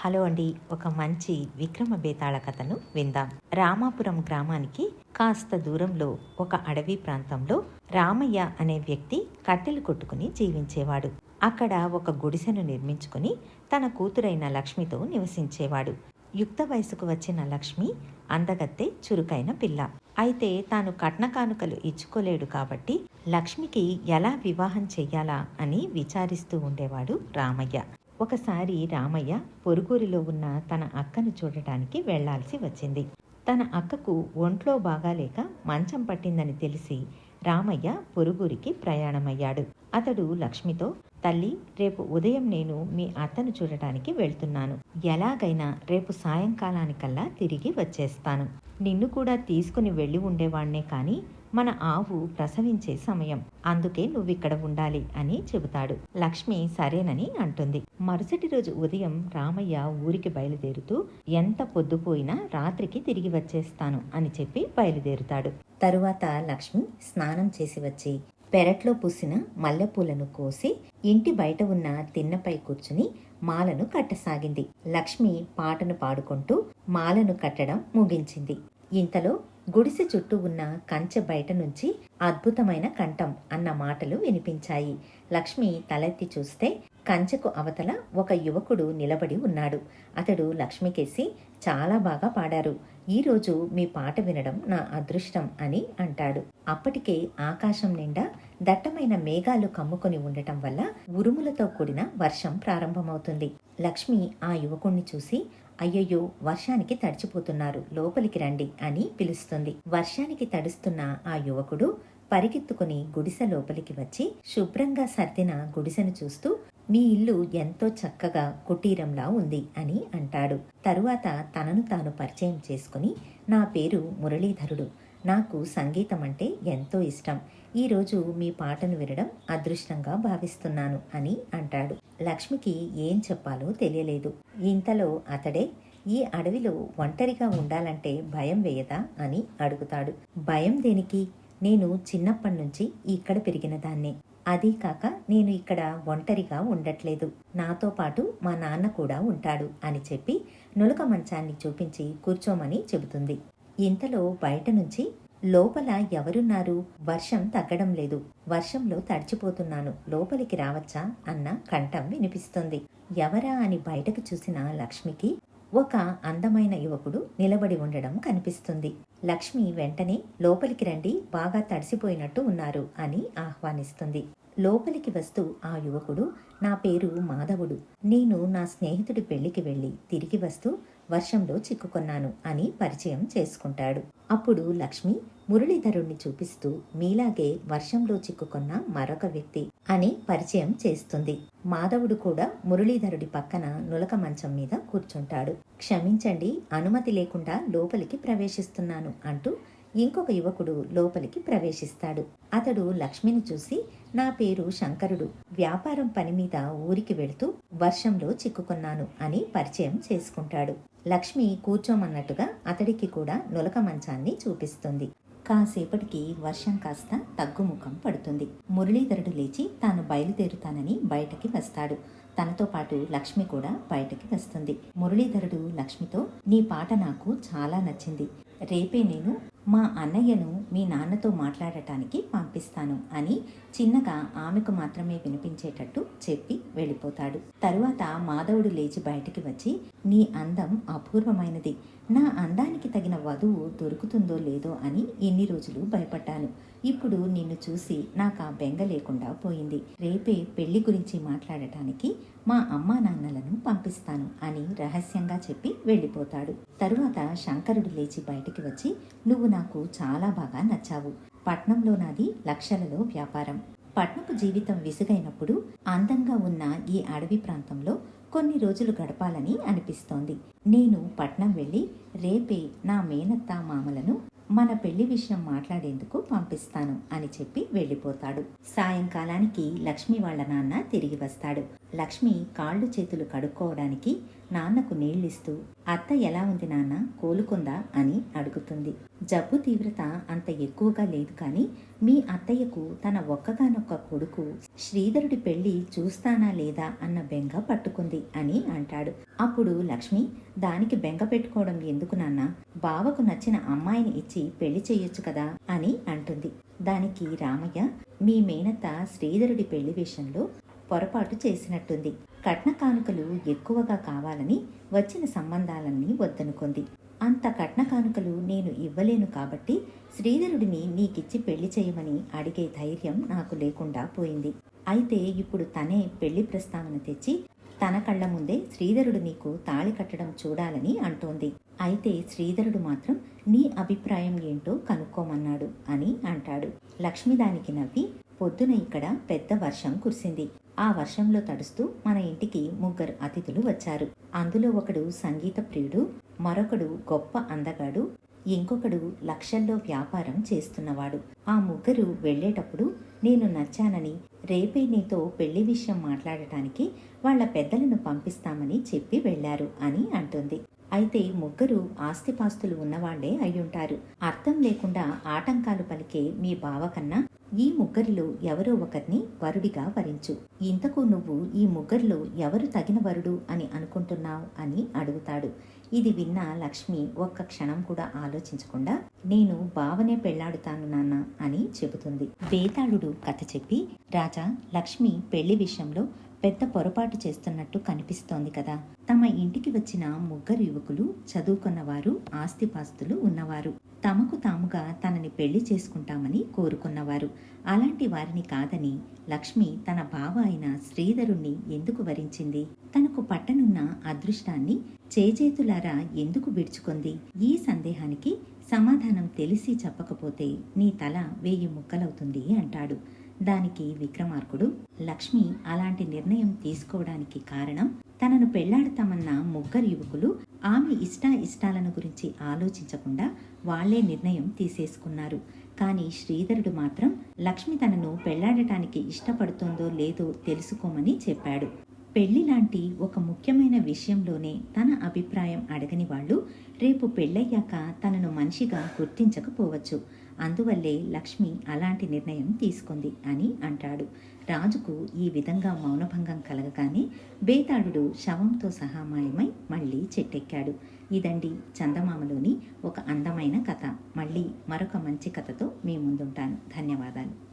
Hello అండి ఒక మంచి విక్రమ బేతాళ కథను విందాం. రామాపురం గ్రామానికి కాస్త దూరంలో ఒక అడవి ప్రాంతంలో రామయ్య అనే వ్యక్తి కట్టెలు కొట్టుకుని జీవించేవాడు. అక్కడ ఒక గుడిసెను నిర్మించుకుని తన కూతురైన లక్ష్మితో నివసించేవాడు. యుక్త వయసుకు వచ్చిన లక్ష్మి అందగత్తే చురుకైన పిల్ల. అయితే తాను కట్న కానుకలు ఇచ్చుకోలేడు కాబట్టి లక్ష్మికి ఎలా వివాహం చెయ్యాలా అని విచారిస్తూ ఉండేవాడు రామయ్య. ఒకసారి రామయ్య పొరుగూరిలో ఉన్న తన అక్కను చూడటానికి వెళ్ళాల్సి వచ్చింది. తన అక్కకు ఒంట్లో బాగాలేక మంచం పట్టిందని తెలిసి రామయ్య పొరుగురికి ప్రయాణమయ్యాడు. అతడు లక్ష్మితో తల్లి రేపు ఉదయం నేను మీ అత్తను చూడటానికి వెళ్తున్నాను. ఎలాగైనా రేపు సాయంకాలానికల్లా తిరిగి వచ్చేస్తాను. నిన్ను కూడా తీసుకుని వెళ్ళి ఉండేవాణ్ణే కానీ మన ఆవు ప్రసవించే సమయం. అందుకే నువ్విక్కడ ఉండాలి అని చెబుతాడు. లక్ష్మి సరేనని అంటుంది. మరుసటి రోజు ఉదయం రామయ్య ఊరికి బయలుదేరుతూ ఎంత పొద్దుపోయినా రాత్రికి తిరిగి వచ్చేస్తాను అని చెప్పి బయలుదేరుతాడు. తరువాత లక్ష్మి స్నానం చేసి వచ్చి పెరట్లో పూసిన మల్లెపూలను కోసి ఇంటి బయట ఉన్న తిన్నపై కూర్చుని మాలను కట్టసాగింది. లక్ష్మి పాటను పాడుకుంటూ మాలను కట్టడం ముగించింది. ఇంతలో గుడిసె చుట్టూ ఉన్న కంచె బయట నుంచి అద్భుతమైన కంఠం అన్న మాటలు వినిపించాయి. లక్ష్మి తలెత్తి చూస్తే కంచెకు అవతల ఒక యువకుడు నిలబడి ఉన్నాడు. అతడు లక్ష్మికేసి చాలా బాగా పాడారు. ఈరోజు మీ పాట వినడం నా అదృష్టం అని అంటాడు. అప్పటికే ఆకాశం నిండా దట్టమైన మేఘాలు కమ్ముకొని ఉండటం వల్ల ఉరుములతో కూడిన వర్షం ప్రారంభమవుతుంది. లక్ష్మి ఆ యువకుణ్ణి చూసి అయ్యయ్యో వర్షానికి తడిచిపోతున్నారు లోపలికి రండి అని పిలుస్తుంది. వర్షానికి తడుస్తున్న ఆ యువకుడు పరిగెత్తుకుని గుడిసె లోపలికి వచ్చి శుభ్రంగా సర్దిన గుడిసెను చూస్తూ మీ ఇల్లు ఎంతో చక్కగా కుటీరంలా ఉంది అని అంటాడు. తరువాత తనను తాను పరిచయం చేసుకుని నా పేరు మురళీధరుడు. నాకు సంగీతం అంటే ఎంతో ఇష్టం. ఈరోజు మీ పాటను వినడం అదృష్టంగా భావిస్తున్నాను అని అంటాడు. లక్ష్మికి ఏం చెప్పాలో తెలియలేదు. ఇంతలో అతడే ఈ అడవిలో ఒంటరిగా ఉండాలంటే భయం వేయదా? అని అడుగుతాడు. భయం దేనికి? నేను చిన్నప్పటి నుంచి ఇక్కడ పెరిగిన దాన్నే. అదీ కాక నేను ఇక్కడ ఒంటరిగా ఉండట్లేదు. నాతో పాటు మా నాన్న కూడా ఉంటాడు అని చెప్పి నులక మంచాన్ని చూపించి కూర్చోమని చెబుతుంది. ఇంతలో బయట నుంచి లోపల ఎవరున్నారు? వర్షం తగ్గడం లేదు. వర్షంలో తడిచిపోతున్నాను. లోపలికి రావచ్చా? అన్న కంఠం వినిపిస్తుంది. ఎవరా అని బయటకు చూసిన లక్ష్మికి ఒక అందమైన యువకుడు నిలబడి ఉండడం కనిపిస్తుంది. లక్ష్మి వెంటనే లోపలికి రండి బాగా తడిసిపోయినట్టు ఉన్నారు అని ఆహ్వానిస్తుంది. లోపలికి వస్తూ ఆ యువకుడు నా పేరు మాధవుడు. నేను నా స్నేహితుడి పెళ్ళికి వెళ్ళి తిరిగి వస్తూ వర్షంలో చిక్కుకున్నాను అని పరిచయం చేసుకుంటాడు. అప్పుడు లక్ష్మి మురళీధరుణ్ణి చూపిస్తూ మీలాగే వర్షంలో చిక్కుకున్న మరొక వ్యక్తి అని పరిచయం చేస్తుంది. మాధవుడు కూడా మురళీధరుడి పక్కన నులక మంచం మీద కూర్చుంటాడు. క్షమించండి అనుమతి లేకుండా లోపలికి ప్రవేశిస్తున్నాను అంటూ ఇంకొక యువకుడు లోపలికి ప్రవేశిస్తాడు. అతడు లక్ష్మిని చూసి నా పేరు శంకరుడు వ్యాపారం పని మీద ఊరికి వెళుతూ వర్షంలో చిక్కుకున్నాను అని పరిచయం చేసుకుంటాడు. లక్ష్మి కూర్చోమన్నట్టుగా అతడికి కూడా నులక మంచాన్ని చూపిస్తుంది. కాసేపటికి వర్షం కాస్త తగ్గుముఖం పడుతుంది. మురళీధరుడు లేచి తాను బయలుదేరుతానని బయటకి వస్తాడు. తనతో పాటు లక్ష్మి కూడా బయటకి వస్తుంది. మురళీధరుడు లక్ష్మితో నీ పాట నాకు చాలా నచ్చింది. రేపే నేను మా అన్నయ్యను మీ నాన్నతో మాట్లాడటానికి పంపిస్తాను అని చిన్నగా ఆమెకు మాత్రమే వినిపించేటట్టు చెప్పి వెళ్ళిపోతాడు. తరువాత మాధవుడు లేచి బయటికి వచ్చి నీ అందం అపూర్వమైనది. నా అందానికి తగిన వధువు దొరుకుతుందో లేదో అని ఎన్ని రోజులు భయపడ్డాను. ఇప్పుడు నిన్ను చూసి నాకు ఆ బెంగ లేకుండా పోయింది. రేపే పెళ్ళి గురించి మాట్లాడటానికి మా అమ్మా నాన్నలను పంపిస్తాను అని రహస్యంగా చెప్పి వెళ్ళిపోతాడు. తరువాత శంకరుడు లేచి బయటికి వచ్చి నువ్వు నాకు చాలా బాగా నచ్చావు. పట్నంలో నాది లక్షలలో వ్యాపారం. పట్నపు జీవితం విసుగైనప్పుడు అందంగా ఉన్న ఈ అడవి ప్రాంతంలో కొన్ని రోజులు గడపాలని అనిపిస్తోంది. నేను పట్నం వెళ్ళి రేపే నా మేనత్త మామలను మన పెళ్ళి విషయం మాట్లాడేందుకు పంపిస్తాను అని చెప్పి వెళ్ళిపోతాడు. సాయంకాలానికి లక్ష్మి వాళ్ళ నాన్న తిరిగి వస్తాడు. లక్ష్మి కాళ్ళు చేతులు కడుక్కోవడానికి నాన్నకు నీళ్ళిస్తూ అత్త ఎలా ఉంది నాన్న? కోలుకుందా? అని అడుగుతుంది. జబ్బు తీవ్రత అంత ఎక్కువగా లేదు కానీ మీ అత్తయ్యకు తన ఒక్కగానొక్క కొడుకు శ్రీధరుడి పెళ్ళి చూస్తానా లేదా అన్న బెంగ పట్టుకుంది అని అంటాడు. అప్పుడు లక్ష్మి దానికి బెంగ పెట్టుకోవడం ఎందుకు నాన్న? బావకు నచ్చిన అమ్మాయిని ఇచ్చి పెళ్ళి చేయొచ్చు కదా? అని అంటుంది. దానికి రామయ్య మీ మేనత్త శ్రీధరుడి పెళ్ళి విషయంలో పొరపాటు చేసినట్టుంది. కట్న కానుకలు ఎక్కువగా కావాలని వచ్చిన సంబంధాలన్నీ వద్దనుకుంది. అంత కట్న కానుకలు నేను ఇవ్వలేను కాబట్టి శ్రీధరుడిని నీకిచ్చి పెళ్ళి చేయమని అడిగే ధైర్యం నాకు లేకుండా పోయింది. అయితే ఇప్పుడు తనే పెళ్ళి ప్రస్తావన తెచ్చి తన కళ్ళ ముందే శ్రీధరుడు నీకు తాళి కట్టడం చూడాలని అంటోంది. అయితే శ్రీధరుడు మాత్రం నీ అభిప్రాయం ఏంటో కనుక్కోమన్నాడు అని అంటాడు. లక్ష్మి దానికి నవ్వి పొద్దున ఇక్కడ పెద్ద వర్షం కురిసింది. ఆ వర్షంలో తడుస్తూ మన ఇంటికి ముగ్గురు అతిథులు వచ్చారు. అందులో ఒకడు సంగీత ప్రియుడు మరొకడు గొప్ప అందగాడు ఇంకొకడు లక్షల్లో వ్యాపారం చేస్తున్నవాడు. ఆ ముగ్గురు వెళ్ళేటప్పుడు నేను నచ్చానని రేపే నీతో పెళ్ళి విషయం మాట్లాడటానికి వాళ్ళ పెద్దలను పంపిస్తామని చెప్పి వెళ్ళారు అని అంటుంది. అయితే ముగ్గురు ఆస్తిపాస్తులు ఉన్నవాళ్ళే అయ్యుంటారు. అర్థం లేకుండా ఆటంకాలు పలికే మీ బావ కన్నా ఈ ముగ్గురిలో ఎవరో ఒకరిని వరుడిగా వరించు. ఇంతకు నువ్వు ఈ ముగ్గురిలో ఎవరు తగిన వరుడు అని అనుకుంటున్నావు అని అడుగుతాడు. ఇది విన్న లక్ష్మి ఒక్క క్షణం కూడా ఆలోచించకుండా నేను బావనే పెళ్ళాడుతాను నాన్న అని చెబుతుంది. బేతాళుడు కథ చెప్పి రాజా లక్ష్మి పెళ్ళి విషయంలో పెద్ద పొరపాటు చేస్తున్నట్టు కనిపిస్తోంది కదా. తమ ఇంటికి వచ్చిన ముగ్గురు యువకులు చదువుకున్నవారు ఆస్తిపాస్తులు ఉన్నవారు. తమకు తాముగా తనని పెళ్ళి చేసుకుంటామని కోరుకున్నవారు. అలాంటి వారిని కాదని లక్ష్మి తన బావ అయిన శ్రీధరుణ్ణి ఎందుకు వరించింది? తనకు పట్టనున్న అదృష్టాన్ని చేజేతులారా ఎందుకు విడుచుకుంది? ఈ సందేహానికి సమాధానం తెలిసి చెప్పకపోతే నీ తల వేయి ముక్కలవుతుంది అంటాడు. దానికి విక్రమార్కుడు లక్ష్మి అలాంటి నిర్ణయం తీసుకోవడానికి కారణం తనను పెళ్ళాడతామన్న ముగ్గురు యువకులు ఆమె ఇష్ట ఇష్టాలను గురించి ఆలోచించకుండా వాళ్ళే నిర్ణయం తీసేసుకున్నారు. కానీ శ్రీధరుడు మాత్రం లక్ష్మి తనను పెళ్ళాడటానికి ఇష్టపడుతోందో లేదో తెలుసుకోమని చెప్పాడు. పెళ్ళి లాంటి ఒక ముఖ్యమైన విషయంలోనే తన అభిప్రాయం అడగని వాళ్ళు రేపు పెళ్ళయ్యాక తనను మనిషిగా గుర్తించకపోవచ్చు. అందువల్లే లక్ష్మి అలాంటి నిర్ణయం తీసుకుంది అని అంటాడు. రాజుకు ఈ విధంగా మౌనభంగం కలగగానే బేతాళుడు శవంతో సహా మాయమై మళ్ళీ చెట్టెక్కాడు. ఇదండి చందమామలోని ఒక అందమైన కథ. మళ్ళీ మరొక మంచి కథతో మీ ముందుంటాను. ధన్యవాదాలు.